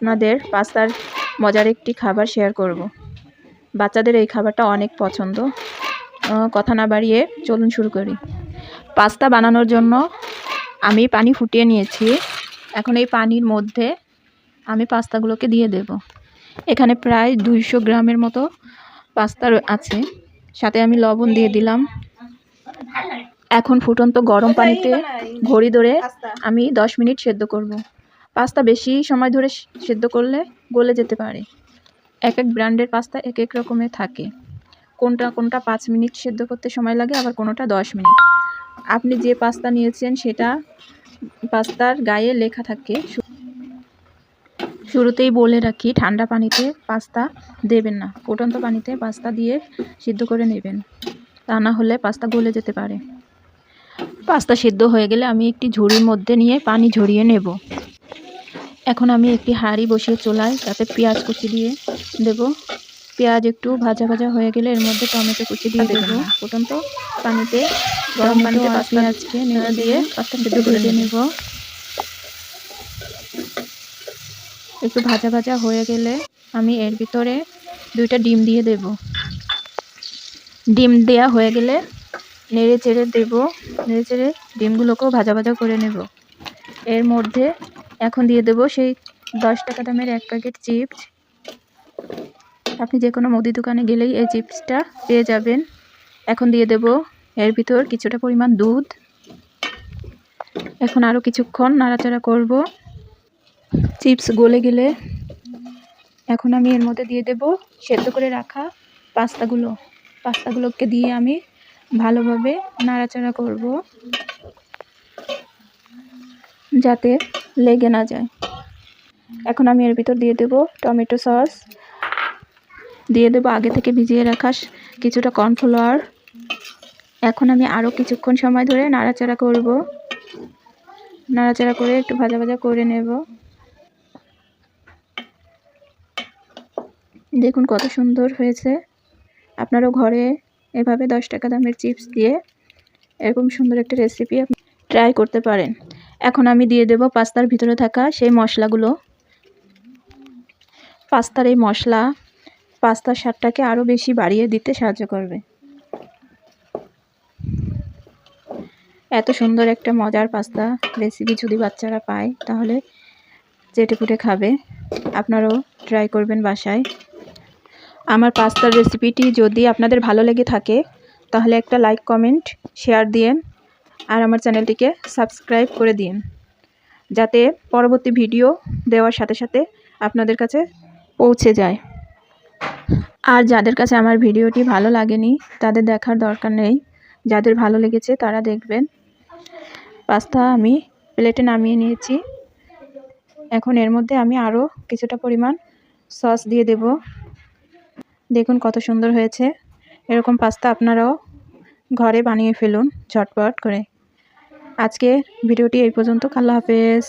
আপনাদের পাস্তার মজার একটি খাবার শেয়ার করব। বাচ্চাদের এই খাবারটা অনেক পছন্দ। কথা না বাড়িয়ে চলুন শুরু করি। পাস্তা বানানোর জন্য আমি পানি ফুটিয়ে নিয়েছি। এখন এই পানির মধ্যে আমি পাস্তাগুলোকে দিয়ে দেব। এখানে প্রায় দুইশো গ্রামের মতো পাস্তা আছে। সাথে আমি লবণ দিয়ে দিলাম। এখন ফুটন্ত গরম পানিতে ঘড়ি ধরে আমি দশ মিনিট সেদ্ধ করব। পাস্তা বেশি সময় ধরে সেদ্ধ করলে গলে যেতে পারে। এক এক ব্র্যান্ডের পাস্তা এক এক রকমের থাকে। কোনটা কোনটা পাঁচ মিনিট সেদ্ধ করতে সময় লাগে, আবার কোনোটা দশ মিনিট। আপনি যে পাস্তা নিয়েছেন সেটা পাস্তার গায়ে লেখা থাকে। শুরুতেই বলে রাখি, ঠান্ডা পানিতে পাস্তা দেবেন না। ফুটন্ত পানিতে পাস্তা দিয়ে সিদ্ধ করে নেবেন। তা না হলে পাস্তা গলে যেতে পারে। পাস্তা সিদ্ধ হয়ে গেলে আমি একটি ঝুড়ির মধ্যে নিয়ে পানি ঝরিয়ে নেব। এখন আমি একটি হাঁড়ি বসিয়ে চুলায় তাতে পেঁয়াজ কুচি দিয়ে দেব। পেঁয়াজ একটু ভাজা ভাজা হয়ে গেলে এর মধ্যে টমেটো কুচি দিয়ে দেবো। ফুটন্ত পানিতে গরম পানিতে পেঁয়াজকে নেড়ে দিয়ে পাস্তা সিদ্ধ করে নেব। একটু ভাজা ভাজা হয়ে গেলে আমি এর ভিতরে দুইটা ডিম দিয়ে দেব। ডিম দেয়া হয়ে গেলে নেড়ে চেড়ে দেবো। নেড়ে চেড়ে ডিমগুলোকেও ভাজা ভাজা করে নেব। এর মধ্যে এখন দিয়ে দেবো সেই দশ টাকা দামের এক প্যাকেট চিপস। আপনি যে কোনো মুদি দোকানে গেলেই এই চিপসটা পেয়ে যাবেন। এখন দিয়ে দেব এর ভিতর কিছুটা পরিমাণ দুধ। এখন আরও কিছুক্ষণ নাড়াচাড়া করব। চিপস গলে গেলে এখন আমি এর মধ্যে দিয়ে দেব সেদ্ধ করে রাখা পাস্তাগুলো। পাস্তাগুলোকে দিয়ে আমি ভালোভাবে নাড়াচাড়া করব। যাতে লেগে না যায়। এখন আমি এর ভিতর দিয়ে দেব টমেটো সস। দিয়ে দেব আগে থেকে ভিজিয়ে রাখা কিছুটা কর্নফ্লাওয়ার। এখন আমি আরও কিছুক্ষণ সময় ধরে নাড়াচাড়া করব। নাড়াচাড়া করে একটু ভাজা ভাজা করে নেব। দেখুন কত সুন্দর হয়েছে। আপনারও ঘরে এভাবে দশ টাকা দামের চিপস দিয়ে এরকম সুন্দর একটা রেসিপি আপনি ট্রাই করতে পারেন। এখন আমি দিয়ে দেব পাস্তার ভিতরে থাকা সেই মশলাগুলো। পাস্তার এই মশলা, পাস্তার স্বাদটাকে আরও বেশি বাড়িয়ে দিতে সাহায্য করবে। এত সুন্দর একটা মজার পাস্তা রেসিপি যদি বাচ্চারা পায়, তাহলে চেটে পুটে খাবে। আপনারাও ট্রাই করবেন বাসায়। আমার পাস্তার রেসিপিটি যদি আপনাদের ভালো লেগে থাকে, তাহলে একটা লাইক কমেন্ট শেয়ার দিন আর আমার চ্যানেলটিকে সাবস্ক্রাইব করে দিন। যাতে পরবর্তী ভিডিও দেওয়ার সাথে সাথে আপনাদের কাছে পৌঁছে যায়। আর যাদের কাছে আমার ভিডিওটি ভালো লাগেনি, তাদের দেখার দরকার নেই। যাদের ভালো লেগেছে, তারা দেখবেন। পাস্তা আমি প্লেটে নামিয়ে নিয়েছি। এখন এর মধ্যে আমি আরও কিছুটা পরিমাণ সস দিয়ে দেব। দেখুন কত সুন্দর হয়েছে। এরকম পাস্তা আপনারাও ঘরে বানিয়ে ফেলুন ঝটপট করে। আজকে ভিডিওটি এই পর্যন্ত। আল্লাহ হাফেজ।